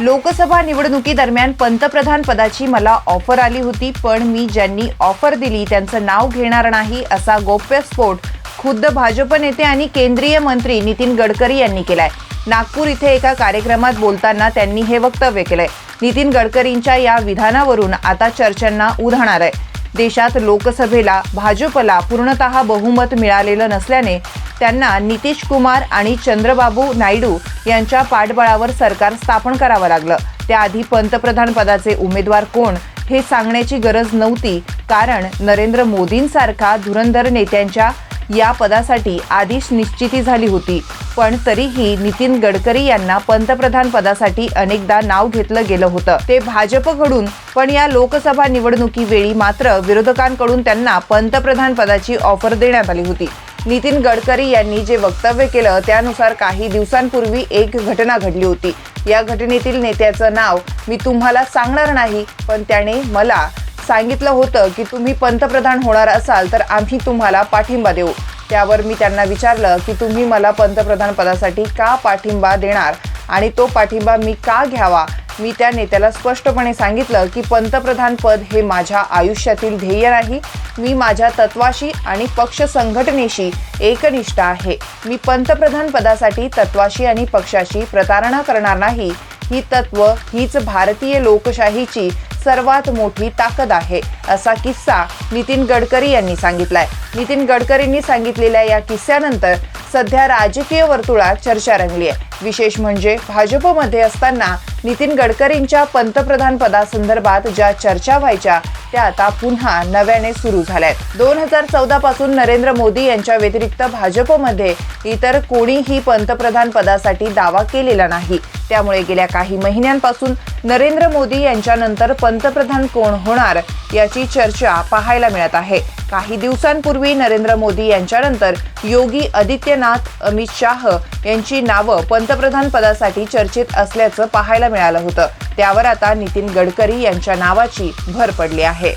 लोकसभा निवडणुकीदरम्यान पंतप्रधान पदाची मला ऑफर आली होती पण मी ज्यांनी ऑफर दिली त्यांचं नाव घेणार नाही असा गोप्यस्फोट खुद्द भाजप नेते आणि केंद्रीय मंत्री नितीन गडकरी यांनी केलाय. नागपूर इथे एका कार्यक्रमात बोलताना त्यांनी हे वक्तव्य केलंय. नितीन गडकरींच्या या विधानावरून आता चर्चांना उधाणार आहे देशात लोकसभेला भाजपला पूर्णतः बहुमत मिळालेलं नसल्याने त्यांना नितीश कुमार आणि चंद्रबाबू नायडू यांच्या पाठबळावर सरकार स्थापन करावं लागलं. त्याआधी पंतप्रधान पदाचे उमेदवार कोण हे सांगण्याची गरज नव्हती. कारण नरेंद्र मोदींसारखा धुरंधर नेत्यांच्या या पदासाठी आधीच निश्चिती झाली होती. पण तरीही नितीन गडकरी यांना पंतप्रधान पदासाठी अनेकदा नाव घेतलं गेलं होतं. ते भाजपकडून पण या लोकसभा निवडणुकीवेळी मात्र विरोधकांकडून त्यांना पंतप्रधान पदाची ऑफर देण्यात आली होती. नितीन गडकरी यांनी जे वक्तव्य केलं त्यानुसार काही दिवसांपूर्वी एक घटना घडली होती. या घटनेतील नेत्याचं नाव मी तुम्हाला सांगणार नाही पण त्याने मला सांगितलं होतं की तुम्ही पंतप्रधान होणार असाल तर आम्ही तुम्हाला पाठिंबा देऊ. त्यावर मी त्यांना विचारलं की तुम्ही मला पंतप्रधान पदासाठी का पाठिंबा देणार आणि तो पाठिंबा मी का घ्यावा? मी त्या नेत्याला स्पष्टपणे सांगितलं की पंतप्रधान पद हे माझ्या आयुष्यातील ध्येय नाही. मी माझ्या तत्वाशी आणि पक्ष संघटनेशी एकनिष्ठ आहे. मी पंतप्रधान पदासाठी तत्वाशी आणि पक्षाशी प्रतारणा करणार नाही. ही तत्व हीच भारतीय लोकशाहीची सर्वात मोठी ताकद आहे असा किस्सा नितीन गडकरी यांनी सांगितलाय. नितीन गडकरींनी सांगितलेल्या या किस्स्यानंतर सध्या राजकीय वर्तुळात चर्चा रंगली आहे विशेष म्हणजे भाजपमध्ये असताना नितीन गडकरींच्या पंतप्रधान पदासंदर्भात ज्या चर्चा व्हायच्या त्या आता पुन्हा नव्याने सुरू झाल्या आहेत दोन हजार चौदा पासून नरेंद्र मोदी यांच्या व्यतिरिक्त भाजपमध्ये इतर कोणीही पंतप्रधान पदासाठी दावा केलेला नाही. त्यामुळे गेल्या काही महिन्यांपासून नरेंद्र मोदी यांच्यानंतर पंतप्रधान कोण होणार याची चर्चा पाहायला मिळत आहे. काही दिवसांपूर्वी नरेंद्र मोदी यांच्यानंतर योगी आदित्यनाथ अमित शाह यांची नावं पंतप्रधान पदासाठी चर्चेत असल्याचं पाहायला मिळालं होतं. त्यावर आता नितीन गडकरी यांच्या नावाची भर पडली आहे.